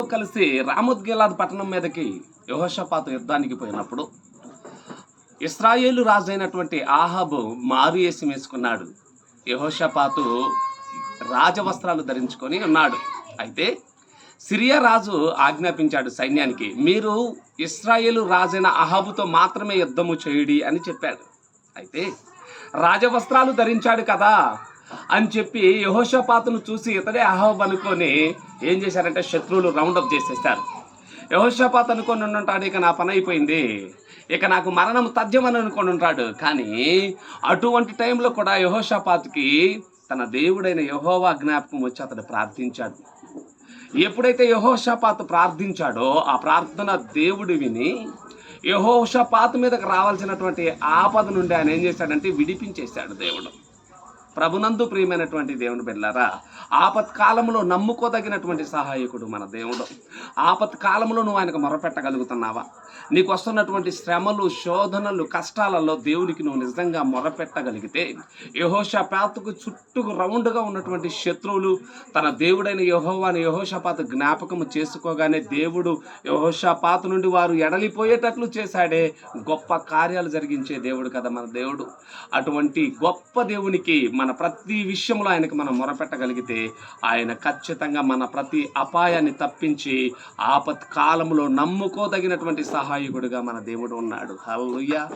కలిసి రాముద్గిలాద్ పట్టణం మీదకి యహోషపాత యుద్ధానికి పోయినప్పుడు ఇస్రాయేలు రాజు అయినటువంటి ఆహాబు మారు వేసి వేసుకున్నాడు. యహోషపాతు రాజవస్త్రాలు ధరించుకొని ఉన్నాడు. అయితే సిరియా రాజు ఆజ్ఞాపించాడు సైన్యానికి మీరు ఇస్రాయేలు రాజైన అహాబుతో మాత్రమే యుద్ధము చేయుడి అని చెప్పాడు. అయితే రాజవస్త్రాలు ధరించాడు కదా అని చెప్పి యహోషపాతును చూసి ఇతడే అహాబ్ అనుకొని ఏం చేశారంటే శత్రువులు రౌండప్ చేసేసారు యహోషపాత్ అనుకొని ఉంటాడు ఇక నా పని అయిపోయింది. ఇక నాకు మరణం తథ్యమని అనుకొని ఉంటాడు. కానీ అటువంటి టైంలో కూడా యహోషపాత్కి తన దేవుడైన యహోవా జ్ఞాపకం వచ్చి అతడు ప్రార్థించాడు. ఎప్పుడైతే యహోషపాత్ ప్రార్థించాడో ఆ ప్రార్థన దేవుడు విని యహోషపాత్ మీదకి రావాల్సినటువంటి ఆపద నుండి ఆయన ఏం చేశాడంటే విడిపించేశాడు దేవుడు. ప్రభునందు ప్రియమైనటువంటి దేవుని బిడ్డలారా ఆపత్కాలంలో నమ్ముకోదగినటువంటి సహాయకుడు మన దేవుడు. ఆపత్కాలంలో నువ్వు ఆయనకు మొరపెట్టగలుగుతున్నావా? నీకు వస్తున్నటువంటి శ్రమలు శోధనలు కష్టాలలో దేవునికి నువ్వు నిజంగా మొరపెట్టగలిగితే యహోషపాతకు చుట్టూ రౌండ్గా ఉన్నటువంటి శత్రువులు తన దేవుడైన యహోవాని యహోషపాత జ్ఞాపకము చేసుకోగానే దేవుడు యహోషపాత నుండి వారు ఎడలిపోయేటట్లు చేశాడే. గొప్ప కార్యాలు జరిగించే దేవుడు కదా మన దేవుడు. అటువంటి గొప్ప దేవునికి మన ప్రతి విషయంలో ఆయనకు మనం మొరపెట్టగలిగితే ఆయన ఖచ్చితంగా మన ప్రతి అపాయాన్ని తప్పించి ఆపత్ కాలంలో నమ్ముకోదగినటువంటి సహాయకుడిగా మన దేవుడు ఉన్నాడు. హల్లుయ్యా